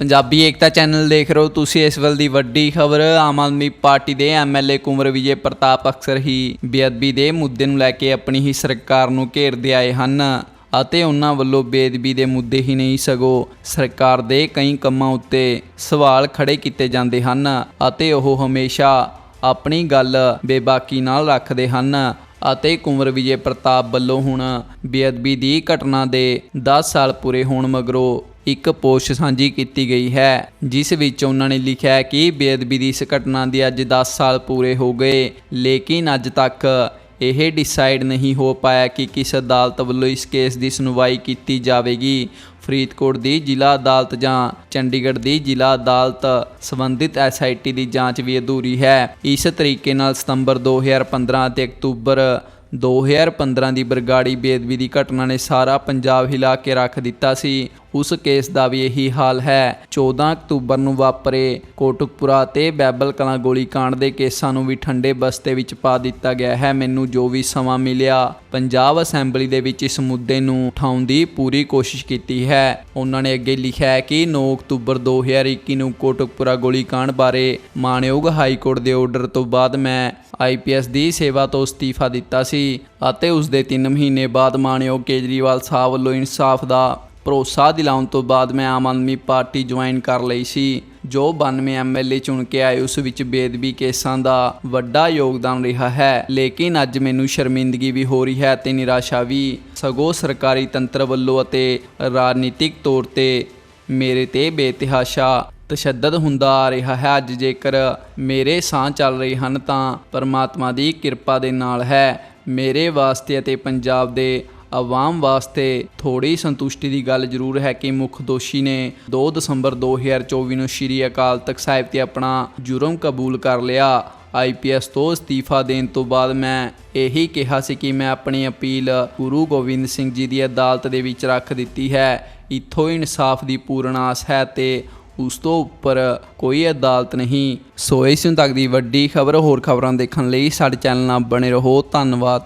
ਪੰਜਾਬੀ ਏਕਤਾ channel ਦੇਖ ਰਹੇ ਹੋ ਤੁਸੀਂ ਇਸ ਵੱਲ ਦੀ ਵੱਡੀ ਖਬਰ। ਆਮ ਆਦਮੀ ਪਾਰਟੀ ਦੇ ਐਮਐਲਏ ਕੁੰਵਰ ਵਿਜੇ ਪ੍ਰਤਾਪ ਅਕਸਰ ਹੀ ਬੇਅਦਬੀ ਦੇ ਮੁੱਦੇ ਨੂੰ ਲੈ ਕੇ ਆਪਣੀ ਹੀ ਸਰਕਾਰ ਨੂੰ ਘੇਰਦੇ ਆਏ ਹਨ ਅਤੇ ਉਹਨਾਂ ਵੱਲੋਂ ਬੇਅਦਬੀ ਦੇ ਮੁੱਦੇ ਹੀ ਨਹੀਂ, ਸਗੋਂ ਸਰਕਾਰ ਦੇ ਕਈ ਕੰਮਾਂ ਉੱਤੇ ਸਵਾਲ ਖੜੇ ਕੀਤੇ ਜਾਂਦੇ ਹਨ ਅਤੇ ਉਹ ਹਮੇਸ਼ਾ ਆਪਣੀ ਗੱਲ ਬੇਬਾਕੀ ਨਾਲ ਰੱਖਦੇ ਹਨ ਅਤੇ ਕੁੰਵਰ ਵਿਜੇ ਪ੍ਰਤਾਪ ਵੱਲੋਂ ਹੁਣ ਬੇਅਦਬੀ ਦੀ ਘਟਨਾ ਦੇ 10 ਸਾਲ ਪੂਰੇ ਹੋਣ ਮਗਰੋਂ ਇੱਕ ਪੋਸਟ ਸਾਂਝੀ ਕੀਤੀ ਗਈ ਹੈ, ਜਿਸ ਵਿੱਚ ਉਹਨਾਂ ਨੇ ਲਿਖਿਆ ਹੈ ਕਿ ਬੇਅਦਬੀ ਦੀ ਇਸ ਘਟਨਾ ਦੇ ਅੱਜ 10 ਸਾਲ ਪੂਰੇ ਹੋ ਗਏ, ਲੇਕਿਨ ਅੱਜ ਤੱਕ ਇਹ ਡਿਸਾਈਡ ਨਹੀਂ ਹੋ ਪਾਇਆ ਕਿ ਕਿਸ ਅਦਾਲਤ ਵੱਲੋਂ ਇਸ ਕੇਸ ਦੀ ਸੁਣਵਾਈ ਕੀਤੀ ਜਾਵੇਗੀ। ਫਰੀਦਕੋਟ ਦੀ ਜ਼ਿਲ੍ਹਾ ਅਦਾਲਤ ਜਾਂ ਚੰਡੀਗੜ੍ਹ ਦੀ ਜ਼ਿਲ੍ਹਾ ਅਦਾਲਤ ਸੰਬੰਧਿਤ ਐਸਆਈਟੀ ਦੀ ਜਾਂਚ ਵੀ ਅਧੂਰੀ ਹੈ। ਇਸ ਤਰੀਕੇ ਨਾਲ ਸਤੰਬਰ 2015 ਅਤੇ ਅਕਤੂਬਰ 2015 ਦੀ ਬਰਗਾੜੀ ਬੇਦਬੀ ਦੀ ਘਟਨਾ ਨੇ ਸਾਰਾ ਪੰਜਾਬ ਹਿਲਾ ਕੇ ਰੱਖ ਦਿੱਤਾ ਸੀ। ਉਸ ਕੇਸ ਦਾ ਵੀ ਇਹੀ ਹਾਲ ਹੈ। 14 ਅਕਤੂਬਰ ਨੂੰ ਵਾਪਰੇ ਕੋਟਕਪੁਰਾ ਤੇ ਬੈਬਲ ਕਲਾਂ ਗੋਲੀकांड ਦੇ ਕੇਸਾਂ ਨੂੰ ਵੀ ਠੰਡੇ ਬਸਤੇ ਵਿੱਚ ਪਾ ਦਿੱਤਾ ਗਿਆ ਹੈ। ਮੈਨੂੰ ਜੋ ਵੀ ਸਮਾਂ ਮਿਲਿਆ, ਪੰਜਾਬ ਅਸੈਂਬਲੀ ਦੇ ਵਿੱਚ ਇਸ ਮੁੱਦੇ ਨੂੰ ਉਠਾਉਣ ਦੀ ਪੂਰੀ ਕੋਸ਼ਿਸ਼ ਕੀਤੀ ਹੈ। ਉਹਨਾਂ ਨੇ ਅੱਗੇ ਲਿਖਿਆ ਹੈ ਕਿ 9 ਅਕਤੂਬਰ 2021 ਨੂੰ ਕੋਟਕਪੁਰਾ ਗੋਲੀकांड ਬਾਰੇ ਮਾਨਯੋਗ ਹਾਈ ਕੋਰਟ ਦੇ ਆਰਡਰ ਤੋਂ ਬਾਅਦ ਮੈਂ ਆਈਪੀਐਸ ਦੀ ਸੇਵਾ ਤੋਂ ਅਸਤੀਫਾ ਦਿੱਤਾ ਸੀ ਅਤੇ ਉਸ ਦੇ 3 ਮਹੀਨੇ ਬਾਅਦ ਮਾਨਯੋਗ ਕੇਜਰੀਵਾਲ ਸਾਹਿਬ ਵੱਲੋਂ ਇਨਸਾਫ ਦਾ ਭਰੋਸਾ ਦਿਲਾਉਣ ਤੋਂ ਬਾਅਦ ਮੈਂ ਆਮ ਆਦਮੀ ਪਾਰਟੀ ਜੁਆਇਨ ਕਰ ਲਈ ਸੀ। ਜੋ 92 ਐਮਐਲਏ ਚੁਣ ਕੇ ਆਏ, ਉਸ ਵਿੱਚ ਬੇਦਬੀ ਕੇਸਾਂ ਦਾ ਵੱਡਾ ਯੋਗਦਾਨ ਰਿਹਾ ਹੈ। ਲੇਕਿਨ ਅੱਜ ਮੈਨੂੰ ਸ਼ਰਮਿੰਦਗੀ ਵੀ ਹੋ ਰਹੀ ਹੈ ਤੇ ਨਿਰਾਸ਼ਾ ਵੀ ਸਗੋਂ ਸਰਕਾਰੀ ਤੰਤਰ ਵੱਲੋਂ ਅਤੇ ਰਾਜਨੀਤਿਕ ਤੌਰ ਤੇ ਮੇਰੇ ਤੇ ਬੇਤਿਹਾਸ਼ਾ ਤਸ਼ੱਦਦ ਹੁੰਦਾ ਆ ਰਿਹਾ ਹੈ। ਅੱਜ ਜੇਕਰ ਮੇਰੇ ਸਾਹ ਚੱਲ ਰਹੇ ਹਨ ਤਾਂ ਪਰਮਾਤਮਾ ਦੀ ਕਿਰਪਾ ਦੇ ਨਾਲ ਹੈ। ਮੇਰੇ ਵਾਸਤੇ ਅਤੇ ਪੰਜਾਬ ਦੇ ਆਵਾਮ ਵਾਸਤੇ ਥੋੜੀ ਸੰਤੁਸ਼ਟੀ ਦੀ ਗੱਲ ਜ਼ਰੂਰ ਹੈ ਕਿ ਮੁੱਖ ਦੋਸ਼ੀ ਨੇ 2 ਦਸੰਬਰ 2024 ਨੂੰ ਸ਼੍ਰੀ ਅਕਾਲ ਤਖਤ ਸਾਹਿਬ ਤੇ ਆਪਣਾ ਜੁਰਮ ਕਬੂਲ ਕਰ ਲਿਆ। ਆਈਪੀਐਸ ਤੋਂ ਅਸਤੀਫਾ ਦੇਣ ਤੋਂ ਬਾਅਦ ਮੈਂ ਇਹੀ ਕਿਹਾ ਸੀ ਕਿ ਮੈਂ ਆਪਣੀ ਅਪੀਲ ਗੁਰੂ ਗੋਬਿੰਦ ਸਿੰਘ ਜੀ ਦੀ ਅਦਾਲਤ ਦੇ ਵਿੱਚ ਰੱਖ ਦਿੱਤੀ ਹੈ। ਇੱਥੋਂ ਇਨਸਾਫ ਦੀ ਪੂਰਨ ਆਸ ਹੈ ਤੇ ਉਸ ਤੋਂ ਉੱਪਰ ਕੋਈ ਅਦਾਲਤ ਨਹੀਂ। ਸੋ ਇਸ ਨੂੰ ਤੱਕ ਦੀ ਵੱਡੀ ਖਬਰ ਹੋਰ ਖਬਰਾਂ ਦੇਖਣ ਲਈ ਸਾਡੇ ਚੈਨਲ ਨਾਲ ਬਣੇ ਰਹੋ। ਧੰਨਵਾਦ।